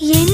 Yeni